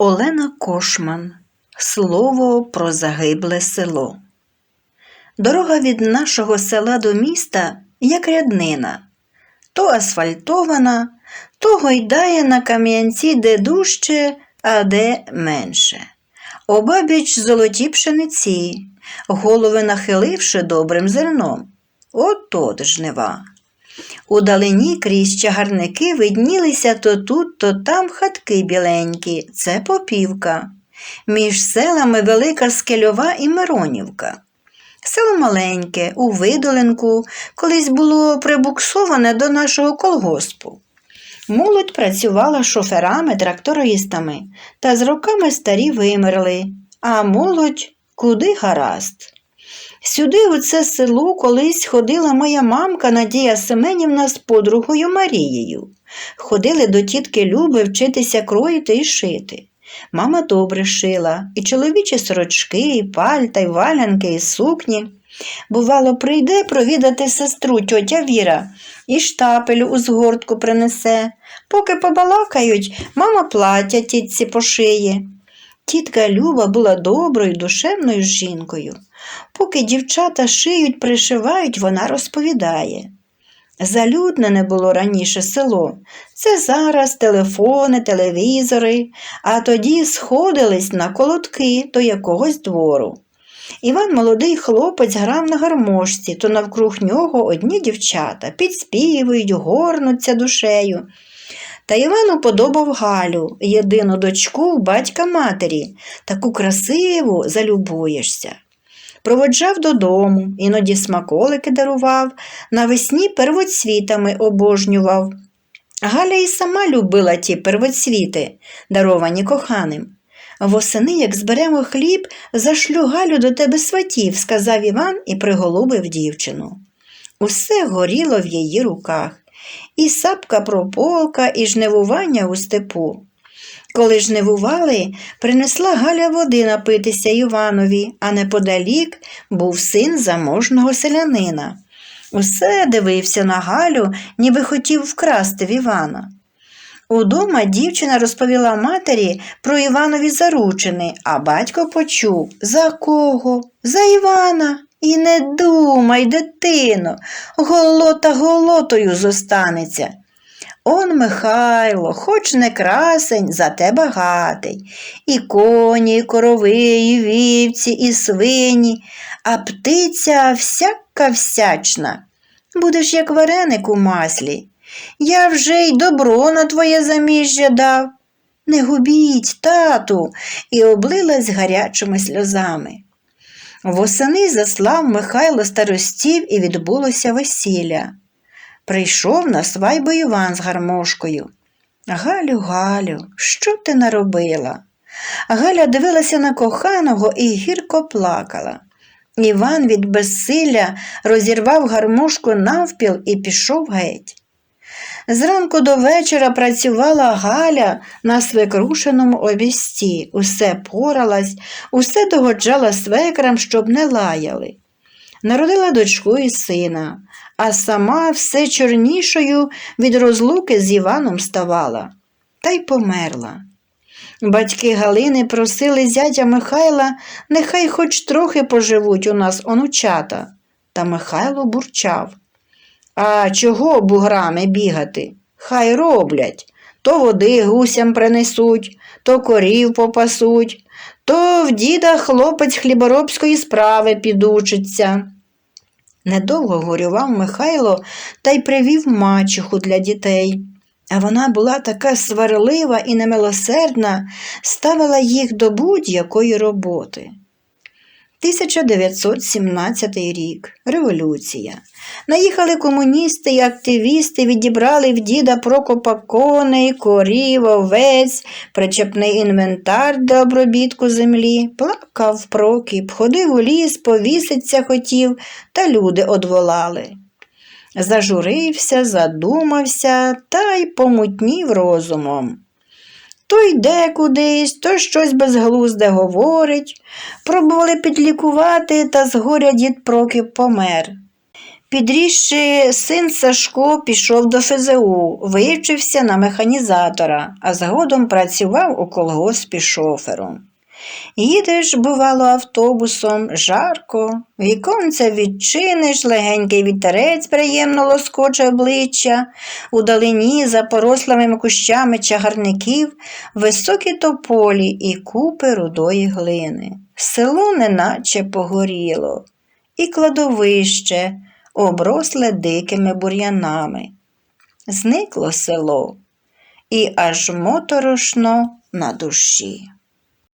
Олена Кошман. Слово про загибле село. Дорога від нашого села до міста як ряднина. То асфальтована, то гойдає на кам'янці де дужче, а де менше. Обабіч золоті пшениці, голови нахиливши добрим зерном. От от жнива. Удалині крізь чагарники виднілися то тут, то там хатки біленькі, це попівка. Між селами велика Скельова і Миронівка. Село маленьке, у видолинку, колись було прибуксоване до нашого колгоспу. Молодь працювала шоферами, трактористами, та з роками старі вимерли, а молодь куди гаразд. Сюди, у це село, колись ходила моя мамка Надія Семенівна з подругою Марією. Ходили до тітки Люби вчитися кроїти і шити. Мама добре шила, і чоловічі сорочки, і пальта, і валянки, і сукні. Бувало, прийде провідати сестру тьотя Віра і штапель у згортку принесе. Поки побалакають, мама плаття тітці пошиє. Тітка Люба була доброю, душевною жінкою. Поки дівчата шиють, пришивають, вона розповідає. Залюдне не було раніше село. Це зараз телефони, телевізори, а тоді сходились на колодки до якогось двору. Іван молодий хлопець грав на гармошці, то навкруг нього одні дівчата підспівують, горнуться душею. Та Івану подобав Галю, єдину дочку батька матері, таку красиву залюбуєшся. Проводжав додому, іноді смаколики дарував, навесні первоцвітами обожнював. Галя і сама любила ті первоцвіти, даровані коханим. Восени, як зберемо хліб, зашлю Галю до тебе сватів, сказав Іван і приголубив дівчину. Усе горіло в її руках і сапка прополка, і жнивування у степу. Коли жнивували, принесла Галя води напитися Іванові, а неподалік був син заможного селянина. Усе дивився на Галю, ніби хотів вкрасти в Івана. Удома дівчина розповіла матері про Іванові заручини, а батько почув за кого? За Івана. І не думай, дитино, голота голотою зостанеться. Он Михайло, хоч не красень, зате багатий. І коні, і корови, і вівці, і свині, а птиця всяка всячна. Будеш як вареник у маслі. Я вже й добро на твоє заміжжя дав. Не губіть, тату, і облилась гарячими сльозами. Восени заслав Михайло старостів і відбулося весілля. Прийшов на свайбу Іван з гармошкою. Галю, Галю, що ти наробила? Галя дивилася на коханого і гірко плакала. Іван від безсилля розірвав гармошку навпіл і пішов геть. Зранку до вечора працювала Галя на свекрушеному обісті, усе поралась, усе догоджала свекрам, щоб не лаяли. Народила дочку і сина, а сама все чорнішою від розлуки з Іваном ставала, та й померла. Батьки Галини просили зятя Михайла, нехай хоч трохи поживуть у нас онучата, та Михайло бурчав. А чого буграми бігати? Хай роблять. То води гусям принесуть, то корів попасуть, то в діда хлопець хліборобської справи підучиться. Недовго горював Михайло та й привів мачуху для дітей. А вона була така сварлива і немилосердна, ставила їх до будь-якої роботи. 1917 рік. Революція. Наїхали комуністи і активісти, відібрали в діда Прокопа коней, корів, овець, причепний інвентар для обробітку землі. Плакав Прокіп, ходив у ліс, повіситься хотів, та люди одволали. Зажурився, задумався та й помутнів розумом. То йде кудись, то щось безглузде говорить. Пробували підлікувати, та згоря дід Прокіп помер. Підрісши син Сашко пішов до ФЗУ, вивчився на механізатора, а згодом працював у колгоспі шофером. Їдеш, бувало, автобусом, жарко, віконце відчиниш, легенький вітерець приємно лоскоче обличчя, удалині за порослими кущами чагарників високі тополі і купи рудої глини. Село неначе погоріло, і кладовище обросле дикими бур'янами. Зникло село, і аж моторошно на душі.